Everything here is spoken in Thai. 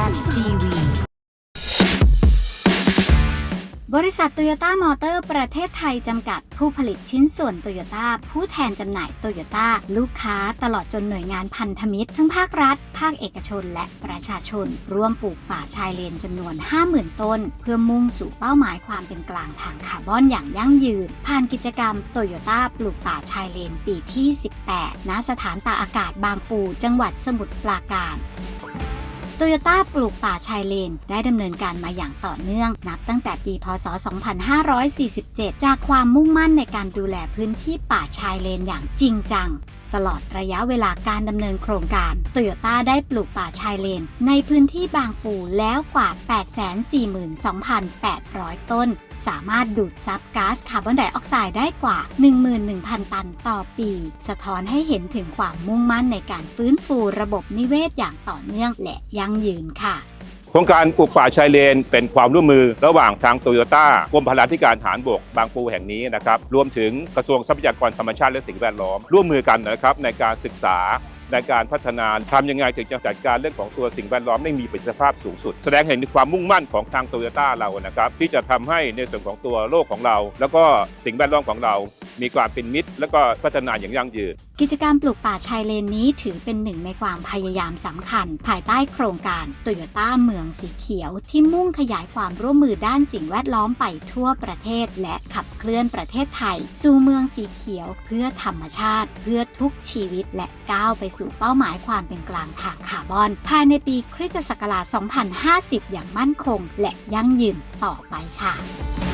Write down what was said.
Zen TV บริษัทโตโยต้ามอเตอร์ประเทศไทย จำกัดผู้ผลิตชิ้นส่วนโตโยต้าผู้แทนจำหน่ายโตโยต้าลูกค้าตลอดจนหน่วยงานพันธมิตร ทั้งภาครัฐ ภาคเอกชน และประชาชน ร่วมปลูกป่าชายเลนจำนวน 50,000 ต้น เพื่อมุ่งสู่เป้าหมายความเป็นกลางทางคาร์บอนอย่างยั่งยืน ผ่านกิจกรรมโตโยต้าปลูกป่าชายเลนปีที่ 18 ณ สถานตากอากาศบางปู จังหวัดสมุทรปราการ โตโยต้าปลูกป่าชายเลน ได้ดำเนินการมาอย่างต่อเนื่อง นับตั้งแต่ปี พศ 2547 จากความมุ่งมั่นในการดูแลพื้นที่ป่าชายเลนอย่างจริงจัง ตลอดระยะเวลาการดำเนินโครงการโตโยต้าได้ปลูกป่าชายเลน ในพื้นที่บางปูแล้วกว่า 842,800 ต้น สามารถดูดซับก๊าซคาร์บอนไดออกไซด์ได้กว่า 11,000 ตันต่อปี สะท้อนให้เห็นถึงความมุ่งมั่นในการฟื้นฟูระบบนิเวศอย่างต่อเนื่องและยั่งยืนค่ะโครงการปลูกป่าชายเลน เป็นความร่วมมือระหว่างทางโตโยต้ากรมพลาธิการฐานบกบางปูแห่งนี้นะครับรวมถึงกระทรวงทรัพยากรธรรมชาติและสิ่งแวดล้อม ร่วมมือกันนะครับในการศึกษา ในการพัฒนาทำยังไงถึงจะจัดการเรื่องของตัวสิ่งแวดล้อมได้มีประสิทธิภาพสูงสุด แสดงเห็นถึงความมุ่งมั่นของทางโตโยต้าเรานะครับที่จะทำให้ในส่วนของตัวโลกของเรา แล้วก็สิ่งแวดล้อมของเรา มีความเป็นมิตร แล้วก็พัฒนาอย่างยั่งยืน กิจกรรมปลูกป่าชายเลนนี้ถือเป็นหนึ่งในความพยายามสำคัญ ภายใต้โครงการโตโยต้าเมืองสีเขียว ที่มุ่งขยายความร่วมมือด้านสิ่งแวดล้อมไปทั่วประเทศ และขับเคลื่อนประเทศไทย สู่เมืองสีเขียว เพื่อธรรมชาติ เพื่อทุกชีวิต และก้าวไปสู่เป้าหมายความเป็นกลางทางคาร์บอน ภายในปีคริสตศักราช 2050 อย่างมั่นคง และยั่งยืนต่อไปค่ะ